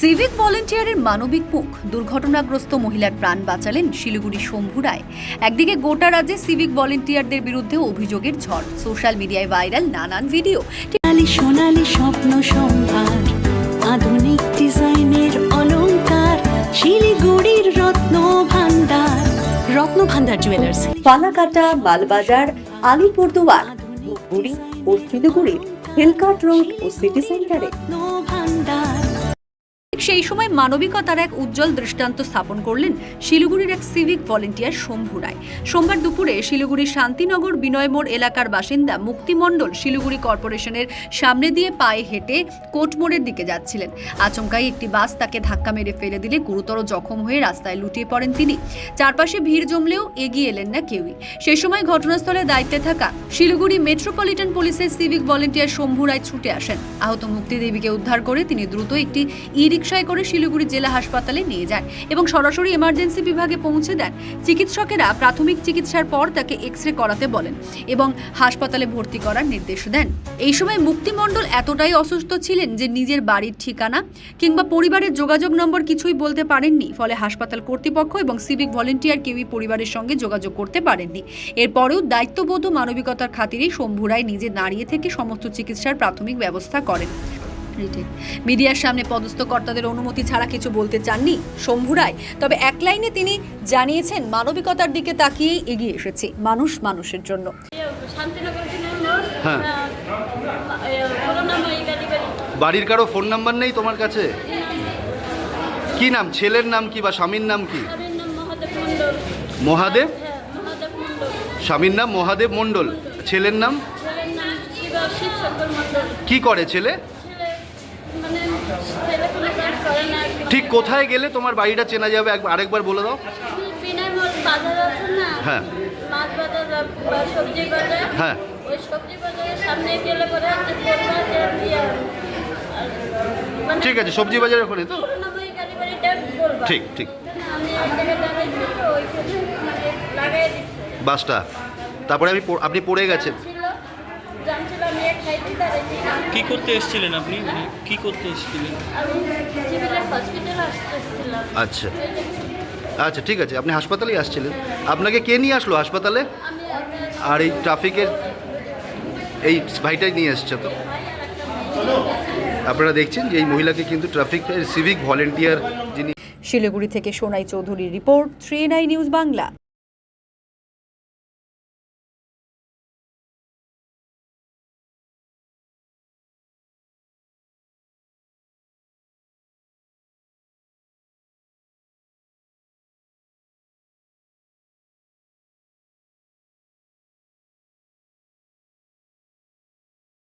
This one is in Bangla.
সিভিক ভলেন্টিয়ারের মানবিক মুখ দুর্ঘটনাগ্রস্ত মহিলার প্রাণ বাঁচালেন শিলিগুড়ি শম্ভু রায়। একদিকে গোটা রাজ্যে সিভিক ভলেন্টিয়ারদের বিরুদ্ধে অভিযোগের ঝড়। সোশ্যাল মিডিয়ায় ভাইরাল নানান ভিডিও। সোনালি সোনালি স্বপ্ন সম্ভার। আধুনিক ডিজাইনের অলংকার। শিলিগুড়ির রত্ন ভান্ডার রত্ন ভান্ডার জুয়েলার্স। ফালাকাটা মালবাজার আলিপুরদুয়ার। ধূপগুড়ি ও শিলিগুড়ির হিলকাট রোড ও সিটি সেন্টারে সেই সময় মানবিকতার এক উজ্জ্বল দৃষ্টান্ত স্থাপন করলেন শিলিগুড়ির এক সিভিক ভলেন্টিয়ার শম্ভু রায়। সোমবার দুপুরে শিলিগুড়ির শান্তিনগর বিনয় মোড় এলাকার বাসিন্দা মুক্তিমণ্ডল শিলিগুড়ি কর্পোরেশনের সামনে দিয়ে পায়ে হেঁটে কোটমোড়ের দিকে যাচ্ছিলেন। আচমকাই একটি বাস তাকে ধাক্কা মেরে ফেলে দিলে গুরুতর জখম হয়ে রাস্তায় লুটিয়ে পড়েন তিনি। চারপাশে ভিড় জমলেও এগিয়ে এলেন না কেউই। সেই সময় ঘটনাস্থলে দায়িত্বে থাকা শিলিগুড়ি মেট্রোপলিটন পুলিশের সিভিক ভলেন্টিয়ার শম্ভু রায় ছুটে আসেন। আহত মুক্তিদেবীকে উদ্ধার করে তিনি দ্রুত একটি ই রিকশায় করে শিলিগুড়ি জেলা হাসপাতালে নিয়ে যান এবং সরাসরি এমার্জেন্সি বিভাগে পৌঁছে দেন। চিকিৎসকেরা প্রাথমিক চিকিৎসার পর তাকে এক্স রে করাতে বলেন এবং হাসপাতালে ভর্তি করার নির্দেশ দেন। এই সময় মুক্তিমণ্ডল এতটাই অসুস্থ ছিলেন যে নিজের বাড়ির ঠিকানা কিংবা পরিবারের যোগাযোগ নম্বর কিছুই বলতে পারেননি। ফলে হাসপাতাল কর্তৃপক্ষ এবং সিভিক ভলেন্টিয়ার কেউই পরিবারের সঙ্গে যোগাযোগ করতে পারেননি। এরপরেও দায়িত্ববোধ মানবিকতার খাতিরেই শম্ভু রায় নিজে দাঁড়িয়ে থেকে সমস্ত চিকিৎসার প্রাথমিক ব্যবস্থা করেন। রিটেক। মিডিয়ার সামনে পদস্থ কর্তাদের অনুমতি ছাড়া কিছু বলতে চাননি শম্ভু রায়। তবে এক লাইনে তিনি জানিয়েছেন মানবিকতার দিকে তাকিয়েই এগিয়ে এসেছে মানুষ মানুষের জন্য। হ্যাঁ। বাড়ির কারও ফোন নাম্বার নেই তোমার কাছে? কি নাম ছেলের নাম কি বা স্বামীর নাম কি? মহাদেব? মণ্ডল মহাদেব হ্যাঁ মহাদেব মণ্ডল স্বামীর নাম মহাদেব মণ্ডল। ছেলের নাম? ছেলের নাম শিবাশিস শঙ্কর মণ্ডল। কি করে ছেলে ছেলে মানে ছেলে কোনো কাজ করে না আর কি। ঠিক কোথায় গেলে তোমার বাড়িটা চেনা যাবে? একবার আরেকবার বলে দাও। বিনয় মোড় বাজার আছে না? হ্যাঁ। মাছ বাজার বা- বা সবজি বাজার। হ্যাঁ। ওই সবজি বাজারের সামনে গেলে পরে হচ্ছে বলবা যে ইয়া, মানে ঠিক আছে সবজি বাজার ওখানে তো? ঠিক ঠিক। মানে বাসটা। তারপরে আমি আপনি পড়ে গেছেন। কি করতে এসেছিলেন আপনি? মানে কি করতে এসেছিলেন? আচ্ছা। আচ্ছা ঠিক আছে আপনি হাসপাতালেই আসছিলেন। আপনাকে কে নিয়ে আসলো হাসপাতালে? আর এই ট্রাফিকের এই ভাইটাই নিয়ে এসছে তো? আপনারা দেখছেন যে এই মহিলাকে কিন্তু ট্রাফিকের সিভিক ভলেন্টিয়ার যিনি শিলিগুড়ি থেকে সোনাই চৌধুরীর রিপোর্ট থ্রি নিউজ বাংলা।